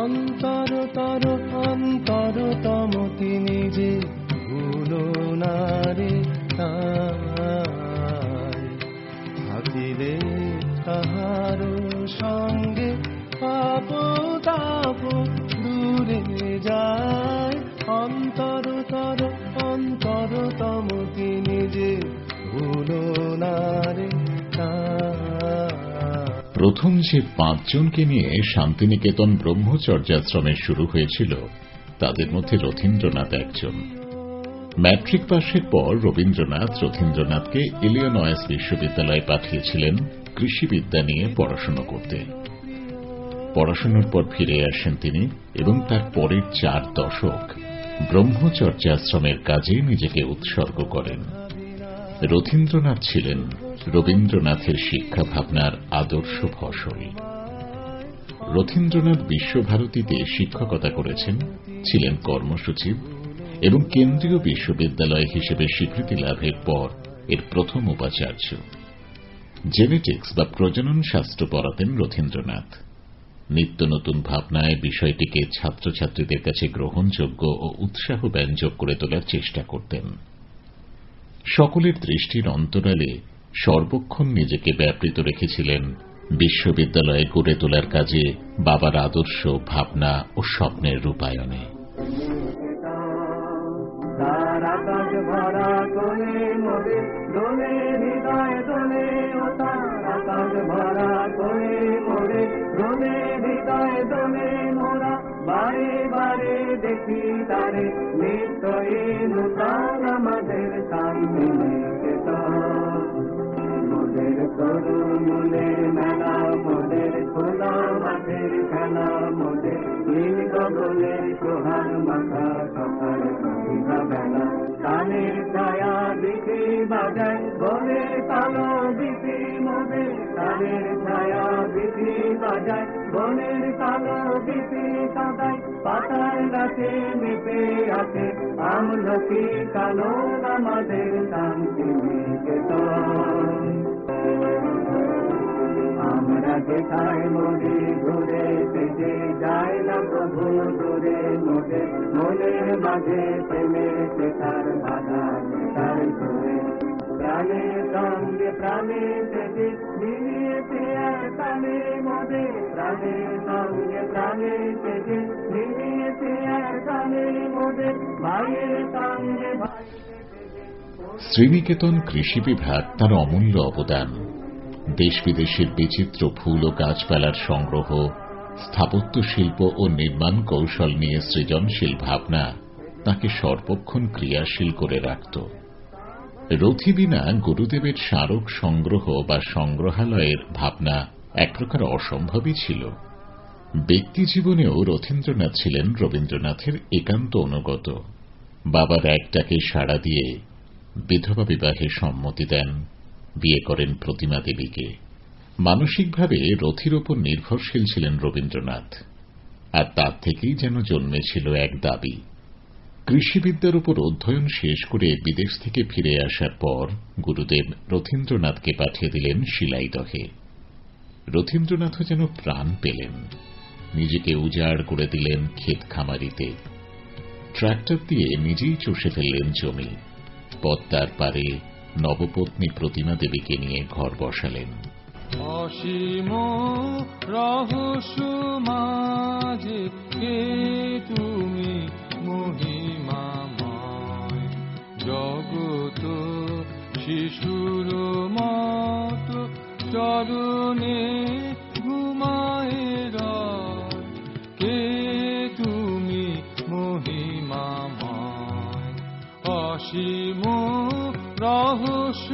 অন্তরতর অন্তরতম প্রথম যে পাঁচজনকে নিয়ে শান্তিনিকেতন ব্রহ্মচর্যাশ্রমে শুরু হয়েছিল। তাদের মধ্যে রথীন্দ্রনাথ একজন। ম্যাট্রিক পাশের পর রবীন্দ্রনাথ রথীন্দ্রনাথকে ইলিয়নয়েস বিশ্ববিদ্যালয়ে পাঠিয়েছিলেন কৃষিবিদ্যা নিয়ে পড়াশোনা করতে। পড়াশোনার পর ফিরে আসেন তিনি এবং তার পরের চার দশক ব্রহ্মচর্যাশ্রমের কাজে নিজেকে উৎসর্গ করেন। রথীন্দ্রনাথ ছিলেন রবীন্দ্রনাথের শিক্ষা ভাবনার আদর্শ ফসল। রথীন্দ্রনাথ বিশ্বভারতীতে শিক্ষকতা করেছেন, ছিলেন কর্মসচিব এবং কেন্দ্রীয় বিশ্ববিদ্যালয় হিসেবে স্বীকৃতি লাভের পর এর প্রথম উপাচার্য। জেনেটিক্স বা প্রজনন শাস্ত্র পড়াতেন রথীন্দ্রনাথ। নিত্য নতুন ভাবনায় বিষয়টিকে ছাত্রছাত্রীদের কাছে গ্রহণযোগ্য ও উৎসাহ ব্যঞ্জক করে তোলার চেষ্টা করতেন। সকলের দৃষ্টির অন্তরালে সর্বক্ষণ নিজেকে ব্যাপৃত রেখেছিলেন বিশ্ববিদ্যালয়ে গড়ে তোলার কাজে বাবার আদর্শ, ভাবনা ও স্বপ্নের রূপায়নে দেখি তারে নিশ্চয় নূতন আমাদের শান্তি বেলা। কানের ছায়া দিকে বাজায় বনের কালো দিকে কাদায়। পাতায় গাছে মেপে আছে, আমলকি কালো আমাদের শান্তি নিকেতন মনে ঘুরে যায় না প্রভু, দূরে মনের মাঝে সেতার বাধা ঘুরে প্রাণের সঙ্গে মিলিয়েছে প্রাণের সঙ্গে মিলিয়েছে ভাইয়ের সঙ্গে ভাই শ্রীনিকেতন কৃষি বিভাগ তার অমূল্য অবদান। দেশ বিদেশের বিচিত্র ফুল ও গাছপালার সংগ্রহ, স্থাপত্য শিল্প ও নির্মাণ কৌশল নিয়ে সৃজনশীল ভাবনা তাকে সর্বক্ষণ ক্রিয়াশীল করে রাখত। রথি বিনা গুরুদেবের স্মারক সংগ্রহ বা সংগ্রহালয়ের ভাবনা এক প্রকার অসম্ভবই ছিল। ব্যক্তি জীবনেও রথীন্দ্রনাথ ছিলেন রবীন্দ্রনাথের একান্ত অনুগত। বাবার একটাকে সাড়া দিয়ে বিধবা বিবাহে সম্মতি দেন। বিয়ে করেন প্রতিমা দেবীকে। মানসিকভাবে রথির ওপর নির্ভরশীল ছিলেন রবীন্দ্রনাথ। আর তার থেকেই যেন জন্মেছিল এক দাবি। কৃষিবিদ্যার উপর অধ্যয়ন শেষ করে বিদেশ থেকে ফিরে আসার পর গুরুদেব রথীন্দ্রনাথকে পাঠিয়ে দিলেন শিলাইদহে। রথীন্দ্রনাথও যেন প্রাণ পেলেন। নিজেকে উজাড় করে দিলেন ক্ষেত খামারিতে। ট্রাক্টর দিয়ে নিজেই চষে ফেললেন জমি। পদ্মার পারে নবপত্নী প্রতিমা দেবীকে নিয়ে ঘর বসালেন। অসীম রহস্য মাঝে তুমি মহিমাময়? জগত শিশুর মত চরণে ঘুমায়। কে তুমি মহিমাময়? অসীম রহস্য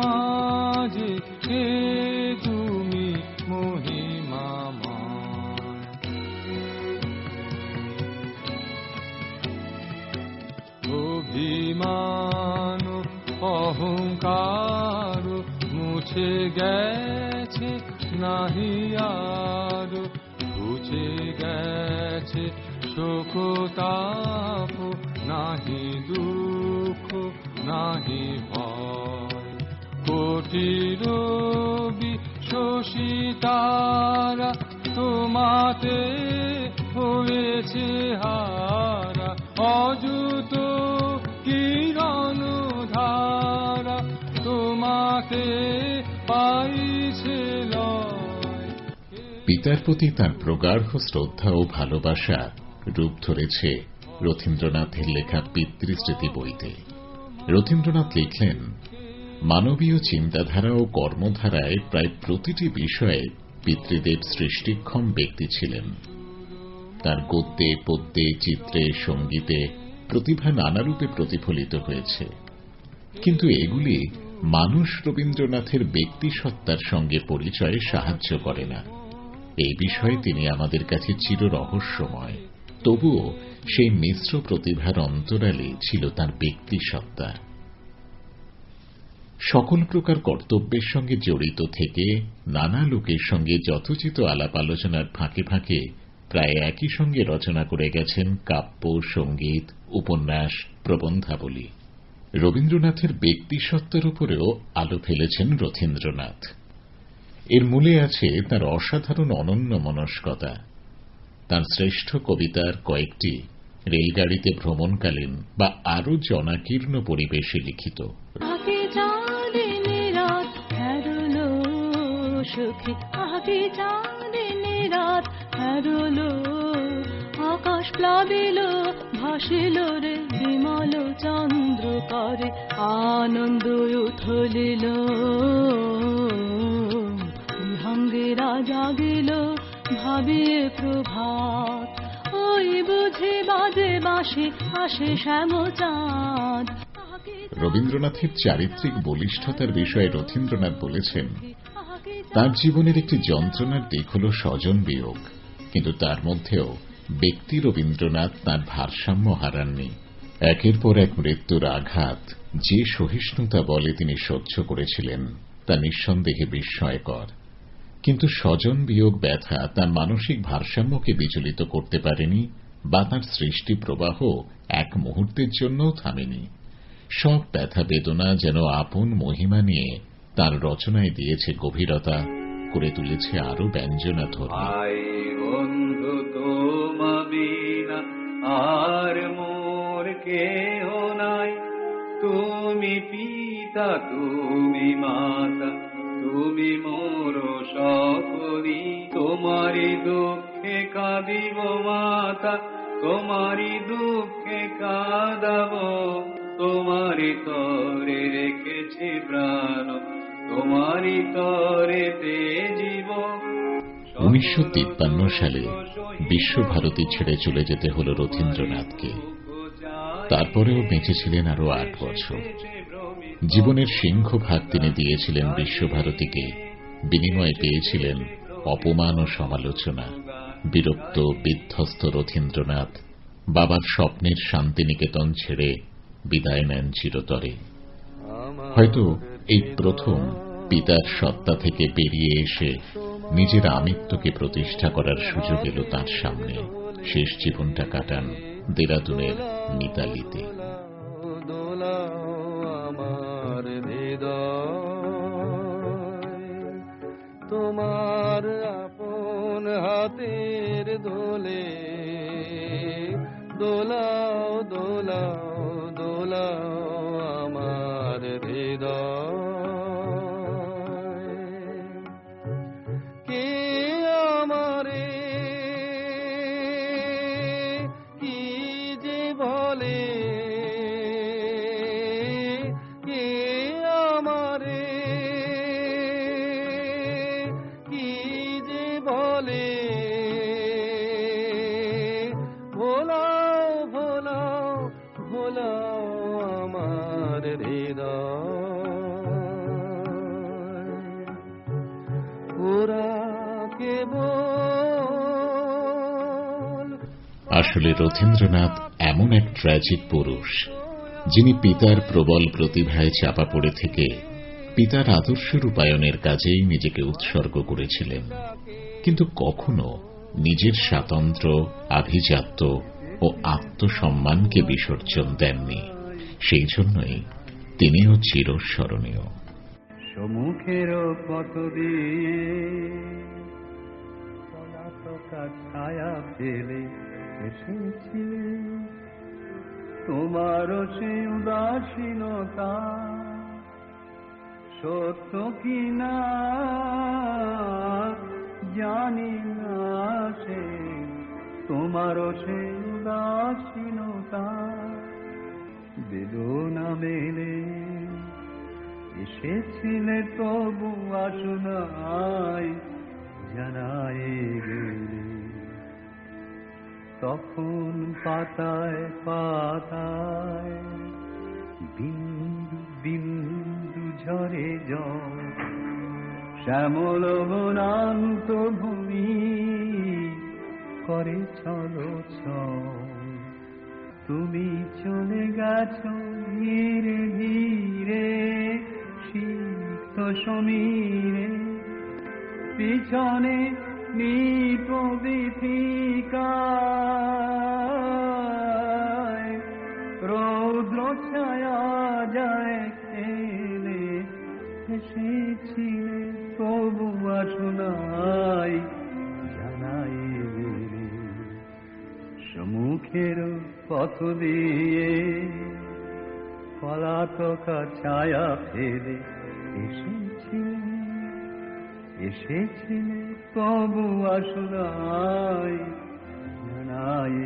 মাঝে কে তুমি মহিমাময় অভিমান অহংকার মুছে গেছে, নাহি আর বুঝে গেছে শোকতাপ নাহি দুঃখ নাহি ভয়। রবি শোষিতারা তোমাতে হয়েছে হারা। অযুত কিরণ ধারা তোমাকে পাইছে পিতার প্রতি তার প্রগাঢ় শ্রদ্ধা ও ভালোবাসা রূপ ধরেছে রথীন্দ্রনাথের লেখা পিতৃস্মৃতি বইতে। রথীন্দ্রনাথ লিখলেন, মানবীয় চিন্তাধারা ও কর্মধারায় প্রায় প্রতিটি বিষয়ে পিতৃদেব সৃষ্টিক্ষম ব্যক্তি ছিলেন। তার গদ্যে, পদ্যে, চিত্রে, সঙ্গীতে প্রতিভা নানারূপে প্রতিফলিত হয়েছে। কিন্তু এগুলি মানুষ রবীন্দ্রনাথের ব্যক্তিসত্তার সঙ্গে পরিচয়ে সাহায্য করে না। এই বিষয়ে তিনি আমাদের কাছে চির রহস্যময় তবুও সেই মিশ্র প্রতিভার অন্তরালে ছিল তার ব্যক্তিসত্তা সকল প্রকার কর্তব্যের সঙ্গে জড়িত থেকে নানা লোকের সঙ্গে যথোচিত আলাপ আলোচনার ফাঁকে ফাঁকে প্রায় একই সঙ্গে রচনা করে গেছেন কাব্য, সংগীত, উপন্যাস, প্রবন্ধাবলী। রবীন্দ্রনাথের ব্যক্তিসত্তার উপরেও আলো ফেলেছেন রথীন্দ্রনাথ। এর মূলে আছে তার অসাধারণ অনন্য মনস্কতা। তার শ্রেষ্ঠ কবিতার কয়েকটি রেলগাড়িতে ভ্রমণকালীন বা আরও জনাকীর্ণ পরিবেশে লিখিত। আকাশ প্লাবিল ভাসিল রে, বিমল চন্দ্র করে আনন্দ উথলিল। বিহঙ্গেরা জাগিল ভাবিয়ে প্রভাত। ওই বুঝে বাজে বাসে আসে শ্যাম চাঁদ রবীন্দ্রনাথের চারিত্রিক বলিষ্ঠতার বিষয়ে রথীন্দ্রনাথ বলেছেন তার জীবনের একটি যন্ত্রণার দিক হল স্বজন বিয়োগ। কিন্তু তার মধ্যেও ব্যক্তি রবীন্দ্রনাথ তার ভারসাম্য হারাননি। একের পর এক মৃত্যুর আঘাত যে সহিষ্ণুতা বলে তিনি সহ্য করেছিলেন তা নিঃসন্দেহে বিস্ময়কর। কিন্তু স্বজন বিয়োগ ব্যথা তার মানসিক ভারসাম্যকে বিচলিত করতে পারেনি বা তার সৃষ্টি প্রবাহ এক মুহূর্তের জন্যও থামেনি। সব ব্যথা বেদনা যেন আপন মহিমা নিয়ে তার রচনায় দিয়েছে গভীরতা, করে তুলেছে আরও ব্যঞ্জনা আর মোর কেহ নাই। তুমি পিতা, তুমি মাতা তুমি মোর সকলি তোমারি দুঃখে কাঁদিব মাতা তোমারি দুঃখে কাঁদাব তোমারি তরে রেখেছি প্রাণ তোমারি তরে তে জীব উনিশশো সালে বিশ্বভারতী ছেড়ে চলে যেতে হল রথীন্দ্রনাথকে। তারপরেও বেঁচেছিলেন আরও আট বছর। জীবনের সিংহভাগ তিনি দিয়েছিলেন বিশ্বভারতীকে। বিনিময়ে পেয়েছিলেন অপমান ও সমালোচনা। বিরক্ত, বিধ্বস্ত রথীন্দ্রনাথ বাবার স্বপ্নের শান্তিনিকেতন ছেড়ে বিদায় নেন চিরতরে। হয়তো এই প্রথম পিতার সত্তা থেকে বেরিয়ে এসে নিজের আমিত্বকে প্রতিষ্ঠা করার সুযোগ এলো তার সামনে। শেষ জীবনটা কাটান দেরাদুনের মিতালিতে। তোমার আপন হাতের ধোলে দোলাও দোলাও দোলাও আমার হৃদয়। আসলে রথীন্দ্রনাথ এমন এক ট্র্যাজিক পুরুষ, যিনি পিতার প্রবল প্রতিভায় চাপা পড়ে থেকে পিতার আদর্শ রূপায়ণের কাজেই নিজেকে উৎসর্গ করেছিলেন। কিন্তু কখনো নিজের স্বাতন্ত্র, আভিজাত্য ও আত্মসম্মানকে বিসর্জন দেননি। সেই জন্যই তিনিও চিরস্মরণীয়। সমুখের পথ দিয়ে ছায়া ফেলে এসেছিলে তোমারও সে উদাসীনতা সত্য কি না জানি না সে। তোমারও সে উদাসীনতা বেদনা মেলে এসেছিলে তবু আসুনাই জানাই গেলে। তখন পাতায় পাতায় বিন্দু বিন্দু ঝরে জল, শ্যামল বনান্ত ভূমি করে চলো তুমি চলে গেছো ধীরে ধীরে। সমীরে, পিছনে নিপবিথিকায় রৌদ্র ছায়া যায় খেলে এসেছিলে তবু আসুনাই জানাই গেলে সম্মুখের পথ দিয়ে পলাতকা ছায়া ফেলে এসেছিলে এসেছিলে তবু আসলাই জানাই